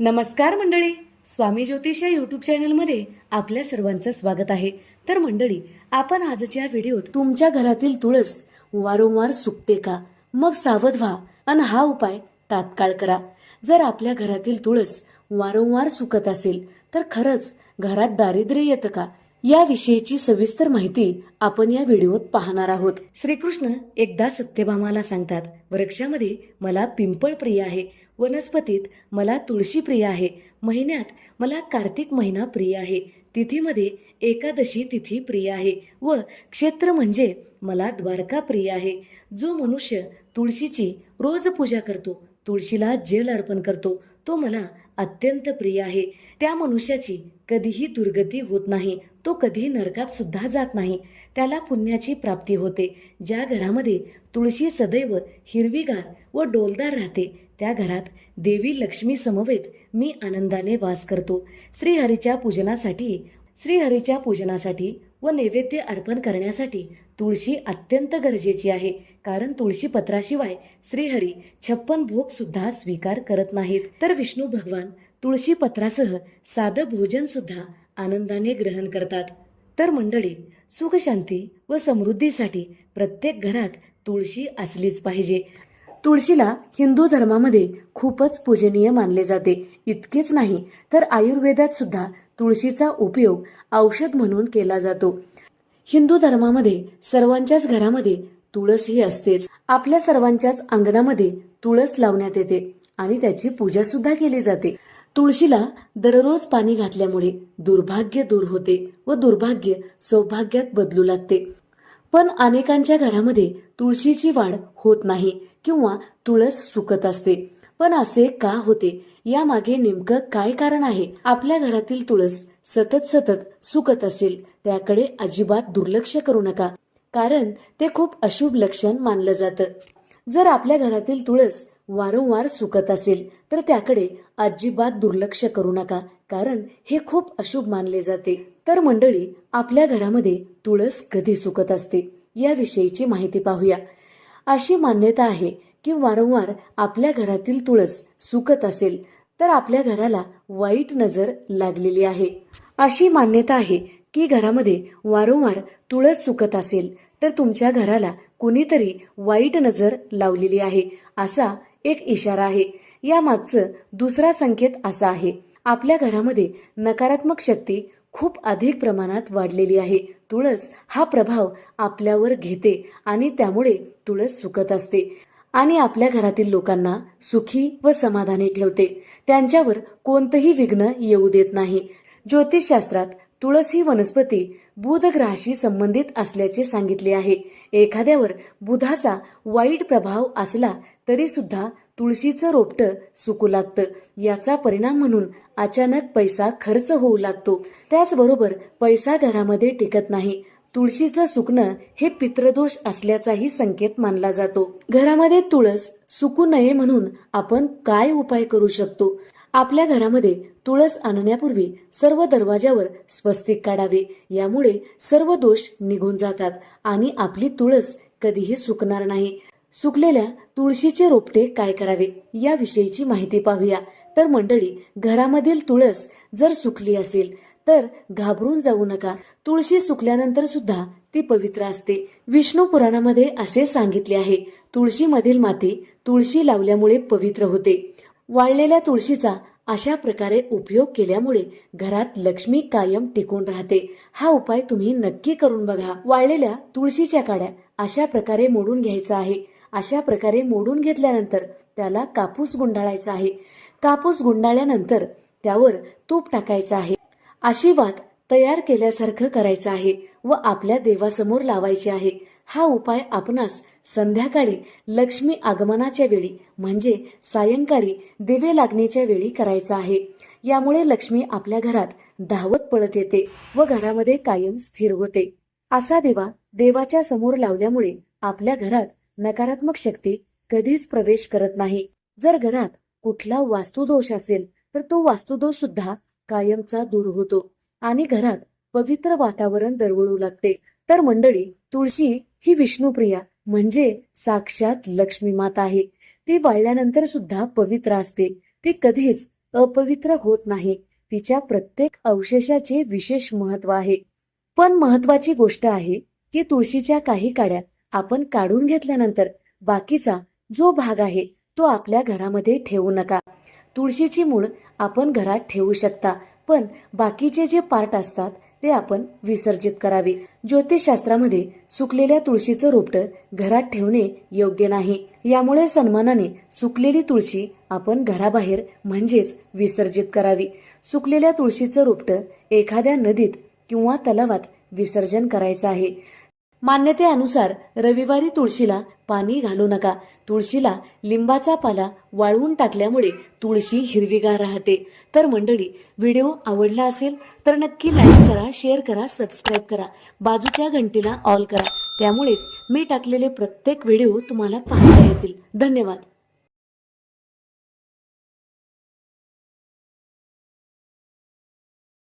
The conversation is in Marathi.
नमस्कार मंडळी. स्वामी ज्योतिष या यूट्यूब चॅनलमध्ये आपल्या सर्वांचं स्वागत आहे. तर मंडळी आपण आजच्या व्हिडिओत तुमच्या घरातील तुळस वारंवार सुकते का? मग सावध व्हा आणि हा उपाय तात्काळ करा. जर आपल्या घरातील तुळस वारंवार सुकत असेल तर खरंच घरात दारिद्र्य येतं का? याविषयीची सविस्तर माहिती आपण या व्हिडिओत पाहणार आहोत. श्रीकृष्ण एकदा सत्यभामाला सांगतात वृक्षामध्ये मला पिंपळ प्रिय आहे वनस्पतीत मला तुळशी प्रिय आहे महिन्यात मला कार्तिक महिना प्रिय आहे तिथीमध्ये एकादशी तिथी प्रिय आहे व क्षेत्र म्हणजे मला द्वारका प्रिय आहे. जो मनुष्य तुळशीची रोज पूजा करतो तुळशीला जेल अर्पण करतो तो मला अत्यंत प्रिय आहे. त्या मनुष्याची कधीही दुर्गती होत नाही. तो कधी नरकात सुद्धा जात नाही. त्याला पुण्याची प्राप्ती होते. ज्या घरामध्ये तुळशी सदैव हिरवीगार व डोलदार राहते त्या घरात देवी लक्ष्मी समवेत मी आनंदाने वास करतो. श्रीहरीच्या पूजनासाठी श्रीहरीच्या पूजनासाठी व नैवेद्य अर्पण करण्यासाठी तुळशी अत्यंत गरजेची आहे. कारण तुळशी पत्राशिवाय श्रीहरी छप्पन भोगसुद्धा स्वीकार करत नाहीत. तर विष्णू भगवान तुळशी पत्रासह साधं भोजनसुद्धा आनंदाने ग्रहण करतात. तर मंडळी सुखशांती व समृद्धीसाठी प्रत्येक घरात तुळशी असलीच पाहिजे. तुळशीला हिंदू धर्मामध्ये खूपच पूजनीय मानले जाते. इतकेच नाही तर आयुर्वेदात सुद्धा तुळशीचा उपयोग औषध म्हणून केला जातो. हिंदू धर्मामध्ये सर्वांच्याच घरामध्ये तुळस ही असतेच. आपल्या सर्वांच्याच अंगणामध्ये तुळस लावण्यात येते आणि त्याची पूजा सुद्धा केली जाते. तुळशीला दररोज पाणी घातल्यामुळे दुर्भाग्य दूर होते व दुर्भाग्य सौभाग्यात बदलू लागते. पण अनेकांच्या घरामध्ये तुळशीची वाढ होत नाही किंवा तुळस सुकत असते. पण असे का होते? यामागे नेमकं काय कारण आहे? आपल्या घरातील तुळस सतत सतत सुकत असेल त्याकडे अजिबात दुर्लक्ष करू नका. कारण ते खूप अशुभ लक्षण मानलं जातं. जर आपल्या घरातील तुळस वारंवार सुकत असेल तर त्याकडे अजिबात दुर्लक्ष करू नका. कारण हे खूप अशुभ मानले जाते. तर मंडळी आपल्या घरामध्ये तुळस कधी सुकत असते याविषयीची माहिती पाहूया. अशी मान्यता आहे की वारंवार आपल्या घरातील तुळस सुकत असेल तर आपल्या घराला वाईट नजर लागलेली आहे. अशी मान्यता आहे की घरामध्ये वारंवार तुळस सुकत असेल तर तुमच्या घराला कुणीतरी वाईट नजर लावलेली आहे असा एक इशारा आहे. या मागचं दुसरा संकेत असा आहे. आपल्या घरामध्ये नकारात्मक शक्ती खूप अधिक प्रमाणात वाढलेली आहे. तुळस हा प्रभाव आपल्यावर घेते आणि त्यामुळे तुळस सुकत असते आणि आपल्या घरातील लोकांना सुखी व समाधानी ठेवते. त्यांच्यावर कोणतंही विघ्न येऊ देत नाही. ज्योतिषशास्त्रात तुळस ही वनस्पती बुध ग्रहाशी संबंधित असल्याचे सांगितले आहे. एखाद्यावर बुधाचा वाईट प्रभाव असला तरी सुद्धा तुळशीचं रोपटं सुकू लागतं. याचा परिणाम म्हणून अचानक पैसा खर्च होऊ लागतो. त्याचबरोबर पैसा घरामध्ये टिकत नाही. तुळशीचं सुकणं हे पित्रदोष असल्याचाही संकेत मानला जातो. घरामध्ये तुळस सुकू नये म्हणून आपण काय उपाय करू शकतो? आपल्या घरामध्ये तुळस आणण्यापूर्वी सर्व दरवाजावर स्वस्तिक काढावे. यामुळे सर्व दोष निघून जातात आणि आपली तुळस कधीही सुकणार नाही. सुकलेल्या तुळशीचे रोपटे काय करावे याविषयीची माहिती पाहूया. तर मंडळी घरामधील तुळस जर सुकली असेल तर घाबरून जाऊ नका. तुळशी सुकल्यानंतर सुद्धा ती पवित्र असते. विष्णू पुराणामध्ये असे सांगितले आहे तुळशीमधील माती तुळशी लावल्यामुळे पवित्र होते. वाळलेल्या तुळशीचा अशा प्रकारे उपयोग केल्यामुळे घरात लक्ष्मी कायम टिकून राहते. हा उपाय तुम्ही नक्की करून बघा. वाळलेल्या तुळशीच्या काड्या अशा प्रकारे मोडून घ्यायचा आहे. अशा प्रकारे मोडून घेतल्यानंतर त्याला कापूस गुंडाळायचा आहे. कापूस गुंडाळल्यानंतर त्यावर तूप टाकायचं आहे. अशी वात तयार केल्यासारखं करायचं आहे व आपल्या देवासमोर लावायचे आहे. हा उपाय आपणास संध्याकाळी लक्ष्मी आगमनाच्या वेळी म्हणजे सायंकाळी दिवे लागण्याच्या वेळी करायचा आहे. यामुळे लक्ष्मी आपल्या घरात धावत पळत येते व घरामध्ये कायम स्थिर होते. असा दिवा देवाच्या समोर लावल्यामुळे आपल्या घरात नकारात्मक शक्ती कधीच प्रवेश करत नाही. जर घरात कुठला वास्तुदोष असेल तर तो वास्तुदोष सुद्धा कायमचा दूर होतो आणि घरात पवित्र वातावरण दरवळू लागते. तर मंडळी तुळशी ही विष्णुप्रिया म्हणजे साक्षात लक्ष्मी माता आहे. ती वाळल्यानंतर सुद्धा पवित्र असते. ती कधीच अपवित्र होत नाही. तिच्या प्रत्येक अवशेषाचे विशेष महत्त्व आहे. पण महत्वाची गोष्ट आहे की तुळशीच्या काही काड्या आपण काढून घेतल्यानंतर बाकीचा जो भाग आहे तो आपल्या घरामध्ये ठेवू नका. तुळशीची मूळ आपण घरात ठेवू शकता पण बाकीचे जे पार्ट असतात ते आपण विसर्जित करावे. ज्योतिषशास्त्रामध्ये सुकलेल्या तुळशीचं रोपटं घरात ठेवणे योग्य नाही. यामुळे सन्मानाने सुकलेली तुळशी आपण घराबाहेर म्हणजेच विसर्जित करावी. सुकलेल्या तुळशीचं रोपटं एखाद्या नदीत किंवा तलावात विसर्जन करायचं आहे. मान्यतेनुसार रविवारी तुळशीला पाणी घालू नका. तुळशीला लिंबाचा पाला वाळवून टाकल्यामुळे तुळशी हिरवीगार राहते. तर मंडळी व्हिडिओ आवडला असेल तर नक्की लाईक करा शेअर करा सबस्क्राईब करा. बाजूच्या घंटीला ऑल करा. त्यामुळेच मी टाकलेले प्रत्येक व्हिडिओ तुम्हाला पाहता येतील. धन्यवाद.